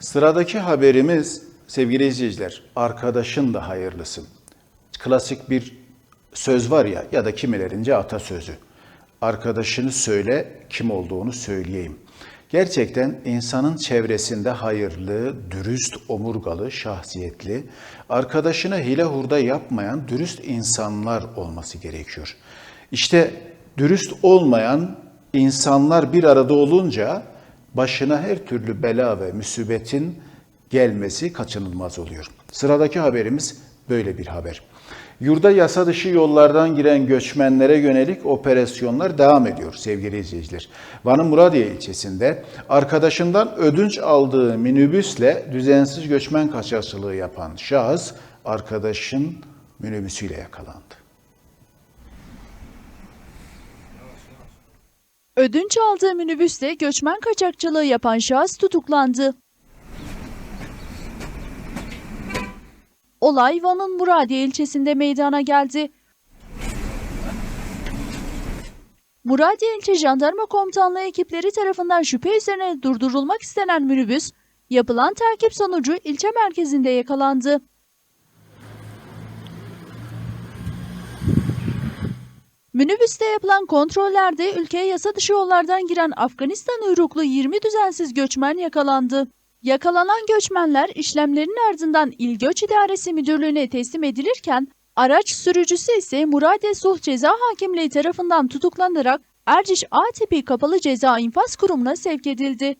Sıradaki haberimiz sevgili izleyiciler, arkadaşın da hayırlısın. Klasik bir söz var ya ya da kimilerince atasözü. Arkadaşını söyle, kim olduğunu söyleyeyim. Gerçekten insanın çevresinde hayırlı, dürüst, omurgalı, şahsiyetli, arkadaşına hile hurda yapmayan dürüst insanlar olması gerekiyor. İşte dürüst olmayan insanlar bir arada olunca başına her türlü bela ve musibetin gelmesi kaçınılmaz oluyor. Sıradaki haberimiz böyle bir haber. Yurda yasa dışı yollardan giren göçmenlere yönelik operasyonlar devam ediyor sevgili izleyiciler. Van'ın Muradiye ilçesinde arkadaşından ödünç aldığı minibüsle düzensiz göçmen kaçakçılığı yapan şahıs arkadaşın minibüsüyle yakalandı. Ödünç aldığı minibüste göçmen kaçakçılığı yapan şahıs tutuklandı. Olay Van'ın Muradiye ilçesinde meydana geldi. Muradiye ilçe jandarma komutanlığı ekipleri tarafından şüphe üzerine durdurulmak istenen minibüs, yapılan takip sonucu ilçe merkezinde yakalandı. Minibüste yapılan kontrollerde ülkeye yasa dışı yollardan giren Afganistan uyruklu 20 düzensiz göçmen yakalandı. Yakalanan göçmenler işlemlerin ardından İl Göç İdaresi Müdürlüğü'ne teslim edilirken araç sürücüsü ise Muradiye Sulh Ceza Hakimliği tarafından tutuklanarak Erciş A tipi Kapalı Ceza İnfaz Kurumu'na sevk edildi.